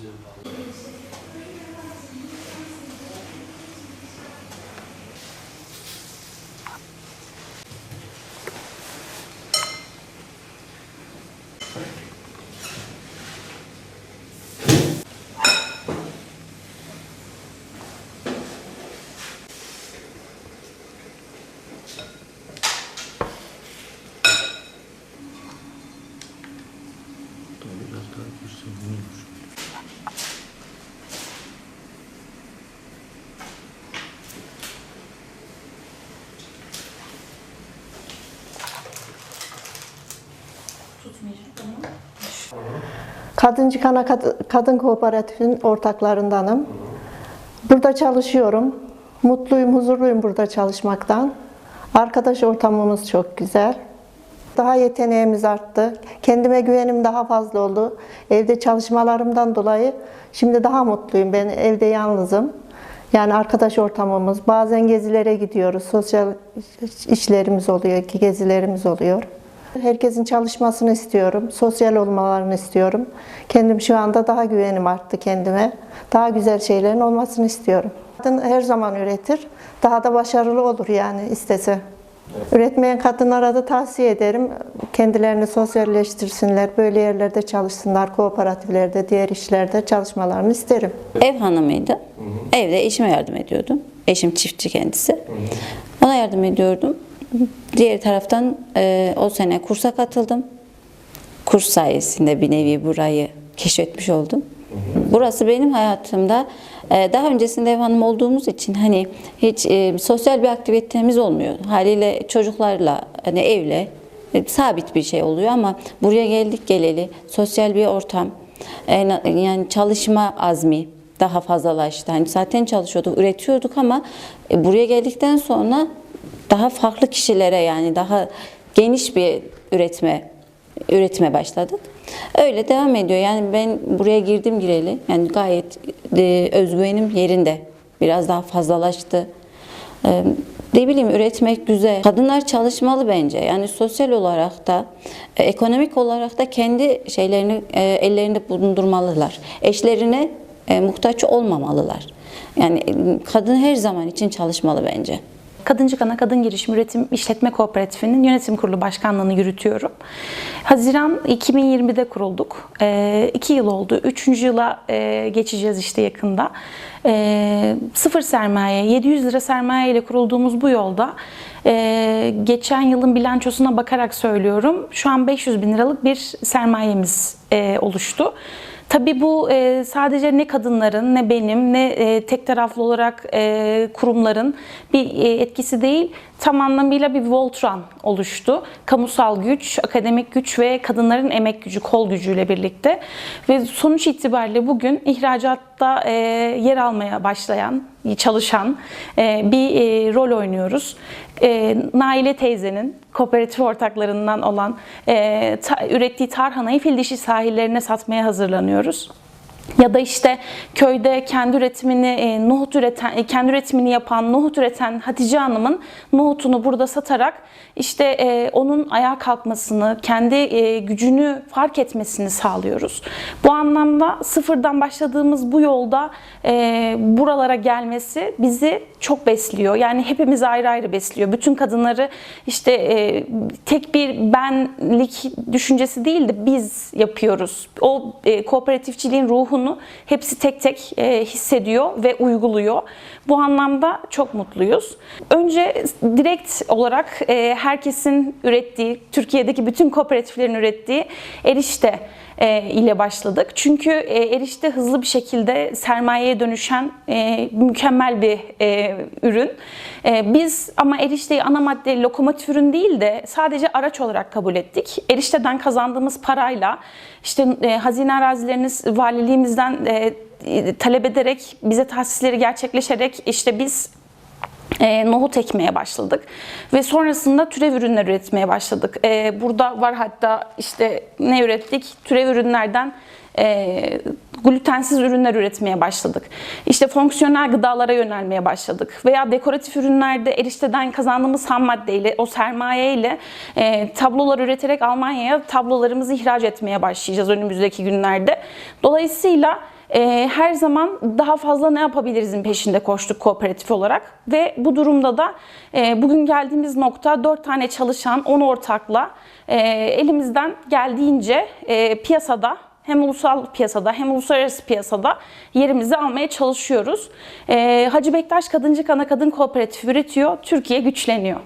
10番。Kadıncı Kana Kad- Kadın Kooperatifinin ortaklarındanım. Burada çalışıyorum. Mutluyum, huzurluyum burada çalışmaktan. Arkadaş ortamımız çok güzel. Daha yeteneğimiz arttı. Kendime güvenim daha fazla oldu. Evde çalışmalarımdan dolayı şimdi daha mutluyum. Ben evde yalnızım. Yani arkadaş ortamımız, bazen gezilere gidiyoruz. Sosyal işlerimiz oluyor, gezilerimiz oluyor. Herkesin çalışmasını istiyorum. Sosyal olmalarını istiyorum. Kendim şu anda daha güvenim arttı kendime. Daha güzel şeylerin olmasını istiyorum. Kadın her zaman üretir. Daha da başarılı olur yani istese. Üretmeyen kadınlara da tavsiye ederim. Kendilerini sosyalleştirsinler. Böyle yerlerde çalışsınlar. Kooperatiflerde, diğer işlerde çalışmalarını isterim. Ev hanımıydı. Evde eşime yardım ediyordum. Eşim çiftçi kendisi. Ona yardım ediyordum. Diğer taraftan e, o sene kursa katıldım. Kurs sayesinde bir nevi burayı keşfetmiş oldum. Burası benim hayatımda e, daha öncesinde ev hanım olduğumuz için hani hiç e, sosyal bir aktivitemiz olmuyor. Haliyle çocuklarla hani evle e, sabit bir şey oluyor ama buraya geldik geleli sosyal bir ortam yani çalışma azmi daha fazlalaştı. Hani zaten çalışıyorduk, üretiyorduk ama buraya geldikten sonra daha farklı kişilere yani daha geniş bir üretme üretime başladık. Öyle devam ediyor. Yani ben buraya girdim gireli yani gayet e, özgüvenim yerinde. Biraz daha fazlalaştı. E, ne bileyim üretmek güzel. Kadınlar çalışmalı bence. Yani sosyal olarak da e, ekonomik olarak da kendi şeylerini e, ellerinde bulundurmalılar. Eşlerine e, muhtaç olmamalılar. Yani e, kadın her zaman için çalışmalı bence. Kadıncık Ana Kadın Girişim Üretim İşletme Kooperatifi'nin yönetim kurulu başkanlığını yürütüyorum. Haziran 2020'de kurulduk. Ee, iki yıl oldu. Üçüncü yıla e, geçeceğiz işte yakında. Ee, sıfır sermaye, 700 lira sermaye ile kurulduğumuz bu yolda e, geçen yılın bilançosuna bakarak söylüyorum. Şu an 500 bin liralık bir sermayemiz e, oluştu. Tabii bu e, sadece ne kadınların ne benim ne e, tek taraflı olarak e, kurumların bir e, etkisi değil. Tam anlamıyla bir Voltran oluştu. Kamusal güç, akademik güç ve kadınların emek gücü, kol gücüyle birlikte. Ve sonuç itibariyle bugün ihracatta e, yer almaya başlayan, çalışan e, bir e, rol oynuyoruz. E, Naile teyzenin kooperatif ortaklarından olan ürettiği tarhanayı fil sahillerine satmaya hazırlanıyoruz. Ya da işte köyde kendi üretimini e, nohut üreten, e, kendi üretimini yapan, nohut üreten Hatice Hanım'ın nohutunu burada satarak işte e, onun ayağa kalkmasını, kendi gücünü fark etmesini sağlıyoruz. Bu anlamda sıfırdan başladığımız bu yolda buralara gelmesi bizi çok besliyor. Yani hepimizi ayrı ayrı besliyor. Bütün kadınları işte e, tek bir benlik düşüncesi değil de biz yapıyoruz. O e, kooperatifçiliğin ruhunu hepsi tek tek e, hissediyor ve uyguluyor. Bu anlamda çok mutluyuz. Önce direkt olarak e, herkesin ürettiği, Türkiye'deki bütün kooperatiflerin ürettiği erişte ile başladık. Çünkü e, erişte hızlı bir şekilde sermayeye dönüşen e, mükemmel bir e, ürün. E, biz ama erişteyi ana madde lokomotif ürün değil de sadece araç olarak kabul ettik. Erişteden kazandığımız parayla işte e, hazine arazileriniz valiliğimizden e, e, talep ederek bize tahsisleri gerçekleşerek işte biz e, nohut ekmeye başladık ve sonrasında türev ürünler üretmeye başladık. E, burada var hatta işte ne ürettik? Türev ürünlerden e, glutensiz ürünler üretmeye başladık. İşte fonksiyonel gıdalara yönelmeye başladık. Veya dekoratif ürünlerde erişteden kazandığımız ham maddeyle, o sermayeyle e, tablolar üreterek Almanya'ya tablolarımızı ihraç etmeye başlayacağız önümüzdeki günlerde. Dolayısıyla e, her zaman daha fazla ne yapabilirizin peşinde koştuk kooperatif olarak ve bu durumda da e, bugün geldiğimiz nokta 4 tane çalışan 10 ortakla e, elimizden geldiğince e, piyasada hem ulusal piyasada hem uluslararası piyasada yerimizi almaya çalışıyoruz. E, Hacı Bektaş Kadıncı Kana Kadın Kooperatifi üretiyor, Türkiye güçleniyor.